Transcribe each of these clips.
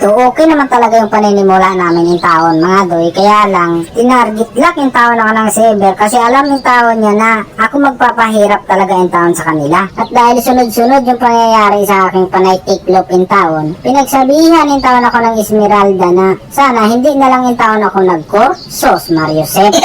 So, okay naman talaga yung paninimula namin yung taon mga doy. Kaya lang, tinarget lock yung taon ako ng Saber kasi alam yung taon niya na ako magpapahirap talaga yung taon sa kanila. At dahil sunod-sunod yung pangyayari sa aking panay tiklop in taon, pinagsabihan yung taon ako ng Esmeralda na sana hindi na lang yung taon ako nag-core, sos Mario Sep.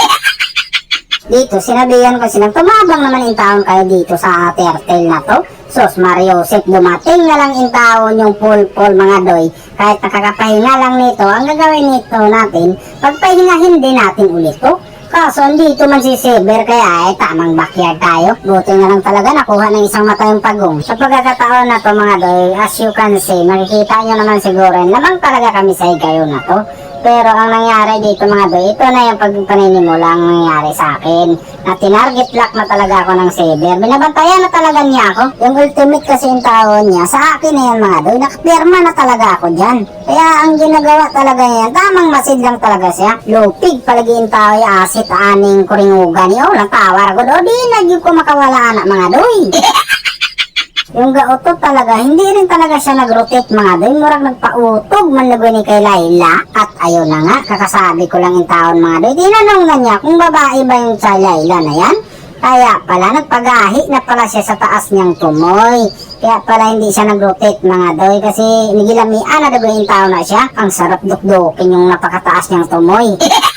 Dito, sinabihan ko silang tumabang naman yung taon kayo dito sa Tertel na to. Sos Mario Sep, dumating na lang yung taon yung pulpol mga doy. Kahit nakakapahinga lang nito, ang gagawin nito natin, pagpahingahin din natin ulit to. Kaso dito man si Saber kaya ay tamang backyard tayo. Buti na lang talaga nakuha ng isang mata yung pagong. Sa pagkakataon na to mga doy, as you can see, makikita nyo naman siguro, lamang talaga kami sa higayon na to. Pero ang nangyari dito mga doy, ito na yung pagpaninimula ang nangyari sa akin. Na tinarget lock na talaga ako ng Saber. Binabantayan na talaga niya ako. Yung ultimate kasi yung taon niya, sa akin na yan mga doy. Nakapirma na talaga ako dyan. Kaya ang ginagawa talaga niya, tamang masid lang talaga siya. Lupig palagi yung tao yung asit aning kuringugan niyo. Lang tawar ko do, di nagyo ko makawala anak mga doy. Yung gautot talaga, hindi rin talaga siya nag-rotate mga doy. Murag nagpautog man lagoy ni kay Laila. At ayun na nga, kakasabi ko lang yung taon mga doy. Tinanong na niya kung babae ba yung sa Laila na yan. Kaya pala, nagpagahi na pala siya sa taas niyang tumoy. Kaya pala hindi siya nag-rotate mga doy kasi nigilamian na dagoy yung tao na siya. Ang sarap dukdukin yung napakataas niyang tumoy.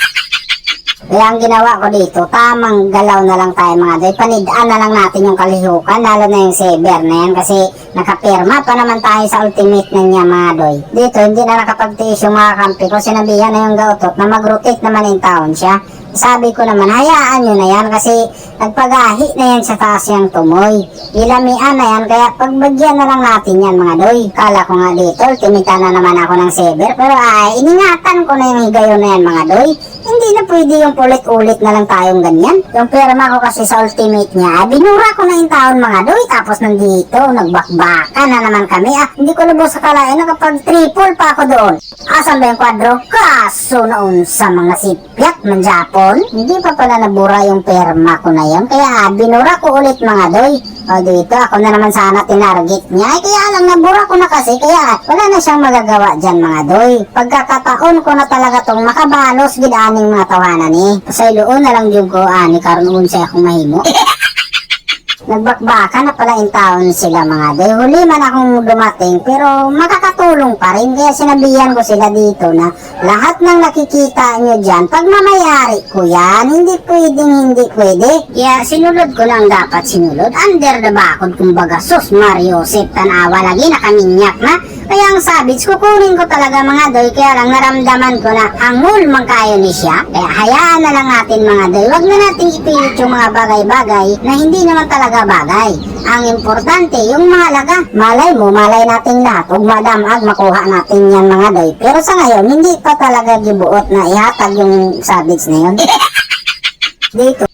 Kaya ang ginawa ko dito, tamang galaw na lang tayo mga doy. Panidaan na lang natin yung kalihukan, lalo na yung saber na yan kasi nakapirma pa naman tayo sa ultimate na niya mga doy. Dito, hindi na nakapagtiis yung mga kampi ko. Sinabihan na yung gautot na mag-rotate naman yung taon siya. Sabi ko naman, hayaan nyo na yan kasi nagpagahi na yan sa taas yung tumoy. Ilamian na yan, kaya pagbagyan na lang natin yan mga doy. Kala ko nga dito, ultimate na naman ako ng saber. Pero ay, iningatan ko na yung higayon na yan mga doy. Hindi na pwede yung ulit-ulit na lang tayong ganyan. Yung pirma ko kasi sa ultimate niya, binura ko na yung taon mga doy. Tapos nandito, nagbakbaka na naman kami. Ah, hindi ko lubos sa kalain, nakapag triple pa ako doon. Asan ba yung kwadro? Kaso naun sa mga sipyat man Japon. Hindi pa pala nabura yung pirma ko na yun. Kaya ah, binura ko ulit mga doy. O dito, ako na naman sana tinarget niya. Ay, kaya lang nabura ko na kasi. Kaya wala na siyang magagawa dyan mga doy. Pagkakataon ko na talaga tong makabalos gidaning mga tawanan ni. Sa iluon na lang yung ko, ani karon unsa akong mahimo. Nagbakbaka na pala yung taon sila mga day. Huli man akong dumating pero makakatulong pa rin. Kaya sinabihan ko sila dito na lahat ng nakikita nyo dyan, pag mamayari ko yan, hindi pwedeng hindi pwede. Kaya sinulod ko lang dapat sinulod. Under the bakod kumbaga, sus Mario, Sip Tanawa, lagi nakaminyak na. Kaya ang sabits, kukunin ko talaga mga doy. Kaya lang naramdaman ko na angol man kayo ni siya. Kaya hayaan na lang natin mga doy. Huwag na natin ipilit yung mga bagay-bagay na hindi naman talaga bagay. Ang importante, yung mga laga. Malay mo, malay natin lahat. Huwag madamag, makuha natin yan mga doy. Pero sa ngayon, hindi pa talaga gibuot na ihatag yung sabits na yun. Dito,